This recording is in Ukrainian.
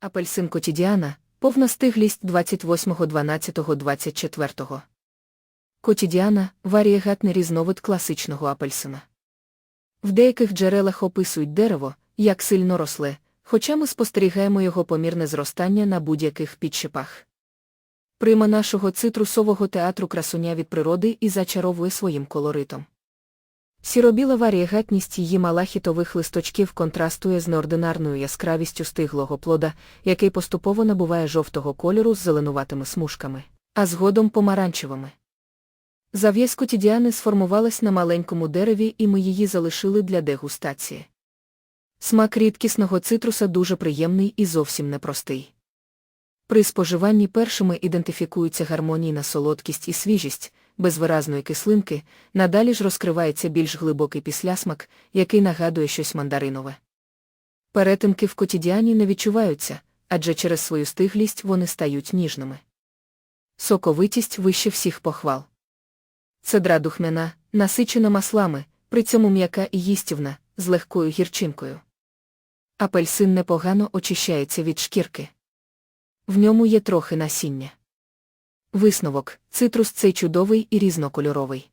Апельсин Котідіана, повна стиглість 28.12.24. Котідіана – варієгатний різновид класичного апельсина. В деяких джерелах описують дерево, як сильно росле, хоча ми спостерігаємо його помірне зростання на будь-яких підшипах. Прима нашого цитрусового театру красуня від природи і зачаровує своїм колоритом. Сіробіла варієгатність її малахітових листочків контрастує з неординарною яскравістю стиглого плода, який поступово набуває жовтого кольору з зеленуватими смужками, а згодом помаранчевими. Зав'язь котідіани сформувалась на маленькому дереві, і ми її залишили для дегустації. Смак рідкісного цитруса дуже приємний і зовсім непростий. При споживанні першими ідентифікуються гармонійна солодкість і свіжість, без виразної кислинки, надалі ж розкривається більш глибокий післясмак, який нагадує щось мандаринове. Перетинки в котідіані не відчуваються, адже через свою стиглість вони стають ніжними. Соковитість вище всіх похвал. Цедра духмяна, насичена маслами, при цьому м'яка і їстівна, з легкою гірчинкою. Апельсин непогано очищається від шкірки. В ньому є трохи насіння. Висновок, цитрус цей чудовий і різнокольоровий.